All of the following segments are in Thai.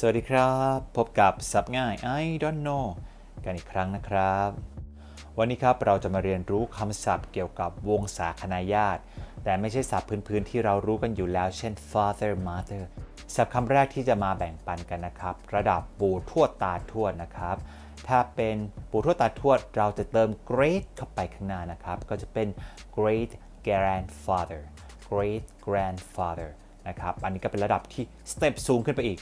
สวัสดีครับ พบกับสับง่าย I don't know กันอีกครั้งนะครับ วันนี้ครับเราจะมาเรียนรู้คำศัพท์เกี่ยวกับวงศาคณาญาติ แต่ไม่ใช่ศัพท์พื้นๆที่เรารู้กันอยู่แล้ว เช่น father mother ศัพท์คำแรกที่จะมาแบ่งปันกันนะครับ ระดับปู่ทวดตาทวดนะครับ ถ้าเป็นปู่ทวดตาทวดเราจะเติม great เข้าไปข้างหน้านะครับ ก็จะเป็น great grandfather great grandfather นะครับ อันนี้ก็เป็นระดับที่สเต็ปสูงขึ้นไปอีก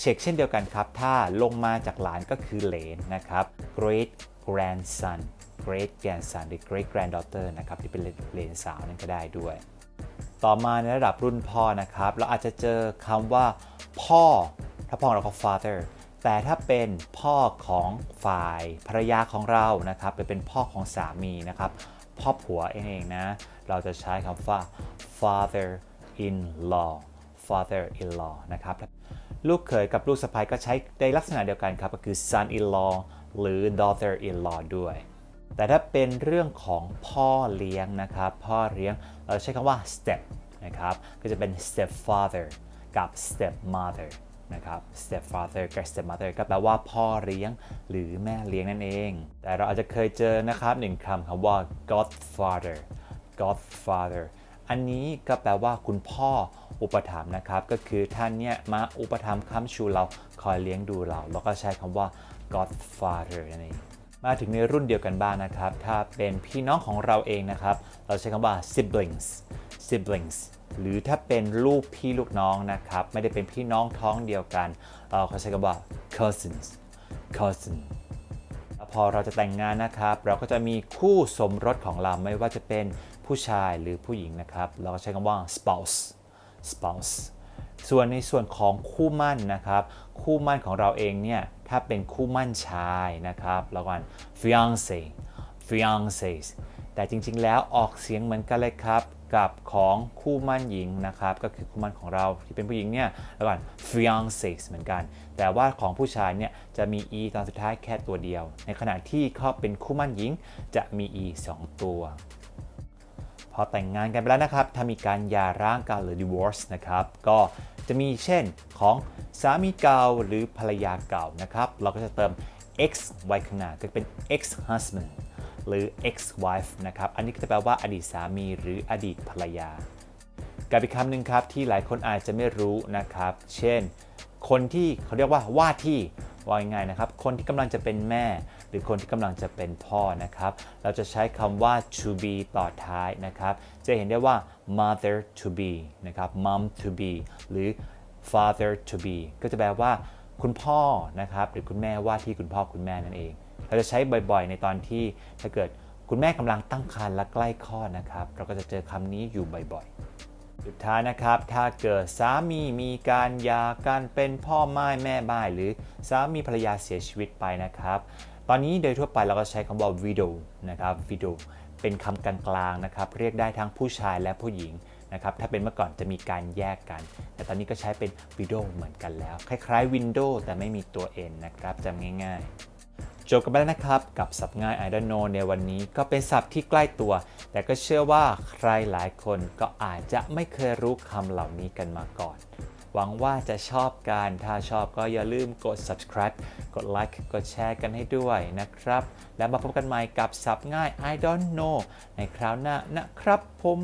เช็คเช่นเดียวกันครับ ถ้าลงมาจากหลานก็คือเหลนนะครับ great grandson great grandson หรือ great granddaughter นะครับที่เป็นเหลนสาวนั่นก็ได้ด้วย ต่อมาในระดับรุ่นพ่อนะครับ เราอาจจะเจอคำว่า พ่อ ถ้าพ่อเราก็ father แต่ถ้าเป็นพ่อของฝ่ายภรรยาของเรานะครับหรือเป็นพ่อของสามีนะครับพ่อผัวเองนะ เราจะใช้คำว่า father in law father in law นะครับ ลูกเขยกับลูกสะใภ้ก็ใช้ในลักษณะเดียวกันครับ ก็คือ son in law หรือ daughter in law ด้วย แต่ถ้าเป็นเรื่องของพ่อเลี้ยงนะครับ พ่อเลี้ยงเราใช้คำว่า step นะครับ ก็จะเป็น stepfather กับ stepmother นะครับ stepfather กับ stepmother ก็แปลว่าพ่อเลี้ยงหรือแม่เลี้ยงนั่นเอง แต่เราอาจจะเคยเจอนะครับหนึ่งคำคำว่า godfather godfather อันนี้ก็แปลว่าคุณพ่อ อุปถัมภ์นะครับ ก็คือท่านเนี่ยมาอุปถัมภ์ค้ำชูเราคอยเลี้ยงดูเรา แล้วก็ใช้คำว่า godfather นั่นเองมาถึงในรุ่นเดียวกันบ้างนะครับ ถ้าเป็นพี่น้องของเราเองนะครับ เราใช้คำว่า siblings siblings หรือถ้าเป็นลูกพี่ลูกน้องนะครับ ไม่ได้เป็นพี่น้องท้องเดียวกัน เราใช้คำว่า cousins cousin พอเราจะแต่งงานนะครับ เราก็จะมีคู่สมรสของเราไม่ว่าจะเป็นผู้ชายหรือผู้หญิงนะครับ เราก็ใช้คำว่า spouse spouse ส่วนในส่วนของคู่มั่นนะครับ คู่มั่นของเราเองเนี่ยถ้าเป็นคู่มั่นชายนะครับเรากัน fiance fiances แต่จริงๆ แล้วออกเสียงเหมือนกันเลยครับกับของคู่มั่นหญิงนะครับ ก็คือคู่มั่นของเราที่เป็นผู้หญิงเนี่ยแล้วกัน fiances เหมือนกัน แต่ว่าของผู้ชายเนี่ยจะมี e ตอนสุดท้ายแค่ตัวเดียว ในขณะที่เขาเป็นคู่มั่นหญิงจะมี e 2 ตัว อแต่งงานกันไปแล้วนะครับถ้ามีการหย่าร้างกันหรือ divorce นะครับ ก็จะมีเช่นของสามีเก่าหรือภรรยาเก่านะครับ เราก็จะเติม ex ไว้ข้างหน้าก็เป็น ex husband หรือ ex wife นะครับ อันนี้ก็จะแปลว่าอดีตสามีหรืออดีตภรรยากับอีกคำหนึ่งครับที่หลายคนอาจจะไม่รู้นะครับ เช่น คนที่เขาเรียกว่าว่าที่ว่าง่ายๆนะครับ คนที่กำลังจะเป็นแม่ หรือคนที่กำลังจะเป็นพ่อนะครับ เราจะใช้คำว่า to be ต่อท้ายนะครับ จะเห็นได้ว่า mother to be นะครับ mom to be หรือ father to be ก็จะแปลว่า คุณพ่อนะครับ หรือคุณแม่ว่าที่คุณพ่อคุณแม่นั่นเอง เราจะใช้บ่อยๆ ในตอนที่ถ้าเกิดคุณแม่กำลังตั้งครรภ์และใกล้คลอดนะครับ เราก็จะเจอคำนี้อยู่บ่อยๆ สุดท้ายนะครับ ถ้าเกิดสามีมีการหย่ากันเป็นพ่อไม่ายแม่บ้ายหรือสามีภรรยาเสียชีวิตไปนะครับ ตอนนี้โดยทั่วไปเราก็ใช้คำว่า widow นะครับ widow เป็นคำกลางๆนะครับ เรียกได้ทั้งผู้ชายและผู้หญิงนะครับ ถ้าเป็นเมื่อก่อนจะมีการแยกกัน แต่ตอนนี้ก็ใช้เป็น widow เหมือนกันแล้ว คล้ายๆ window แต่ไม่มีตัว n นะครับจำง่ายๆจบกันไปแล้วนะครับกับศัพท์ง่าย I don't know ในวันนี้ก็เป็นศัพท์ที่ใกล้ตัว แต่ก็เชื่อว่าใครหลายคนก็อาจจะไม่เคยรู้คำเหล่านี้กันมาก่อน หวังว่าจะชอบกัน ถ้าชอบก็อย่าลืมกด subscribe กด like กดแชร์กันให้ด้วยนะครับ แล้วมาพบกันใหม่กับสับง่าย I don't know ในคราวหน้านะครับผม